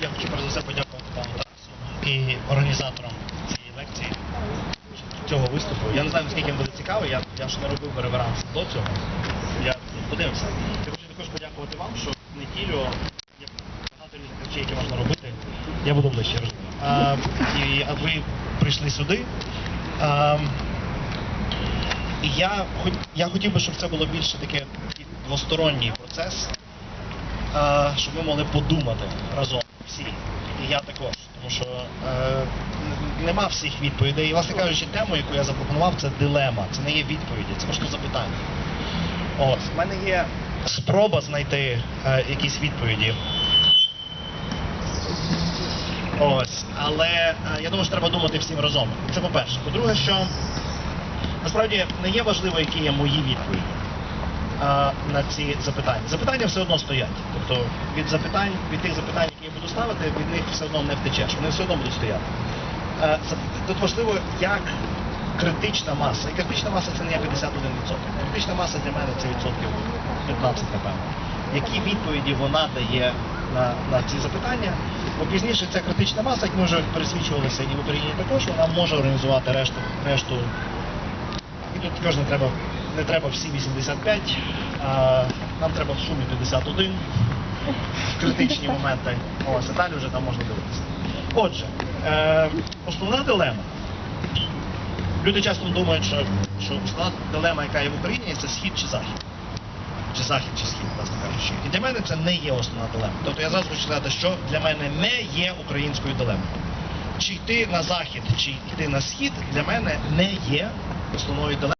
я хочу перш за все подякувати пану Тарасу і організаторам цієї лекції, цього виступу. Я не знаю, наскільки він буде цікавий, я, я ж не робив реверанс до цього. Я подивився. Я хочу також подякувати вам, що в неділю є багато різних речей, які можна робити. Я буду ближче. А, і а ви прийшли сюди. А, і я, я хотів би, щоб це було більше таке двосторонній процес, щоб ми могли подумати разом всі. І я також. Тому що е, нема всіх відповідей. І, власне кажучи, тему, яку я запропонував, це дилема. Це не є відповіді, це просто запитання. От, в мене є спроба знайти е, якісь відповіді. Ось, але е, я думаю, що треба думати всім разом. Це по-перше. По-друге, що насправді не є важливо, які є мої відповіді на ці запитання. Запитання все одно стоять. Тобто від запитань, від тих запитань, які я буду ставити, від них все одно не втечеш. Вони все одно будуть стояти. Е, Тут важливо, як критична маса. І критична маса це не 51%. Критична маса для мене це відсотків 15, напевно. Які відповіді вона дає на, на ці запитання? Бо пізніше ця критична маса, як ми вже пересвідчувалися і в Україні також, вона може організувати решту, решту і тут також треба, не треба всі 85, а нам треба в сумі 51 в критичні моменти. Ось, а далі вже там можна дивитися. Отже, е, основна дилема. Люди часто думають, що, що основна дилема, яка є в Україні, це схід чи захід. Чи захід, чи схід, власне кажучи. І для мене це не є основна дилема. Тобто я зразу хочу сказати, що для мене не є українською дилемою. Чи йти на захід, чи йти на схід, для мене не є основною дилемою.